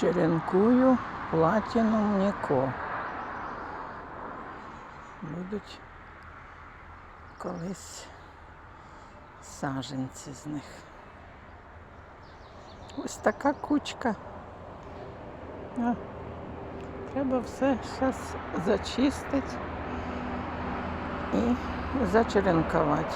Черенкую Platinum Ніко. Будуть колись саженці з них. Ось така кучка. А, треба все зараз зачистити і зачеренкувати.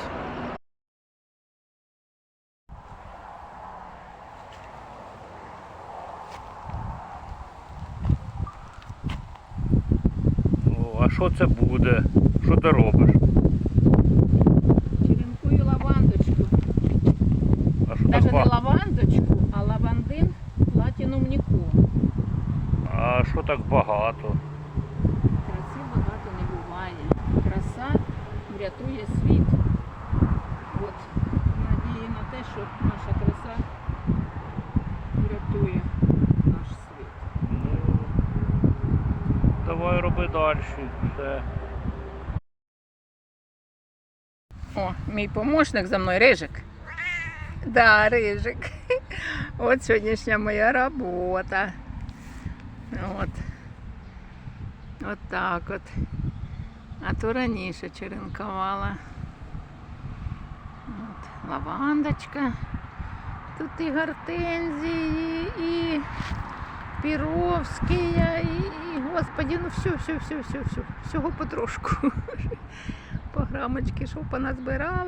О, а що це буде? Що ти робиш? Черенкую лавандочку. А що так Навіть не лавандочку, а лавандин платінум Ніко. А що так багато? Краси багато не буває. Краса врятує світ. От надії на те, що наша краса врятує наш світ. Ну, давай роби далі. Все. О, мій помощник за мною Рижик. Да, Рижик. От сьогоднішня моя робота. От. От так от. А то раніше черенкувала. От, лавандочка. Тут і гортензії, і піровські, і, господі, ну все, все, все, все, все. Всього потрошку. По грамочки, що поназбирала.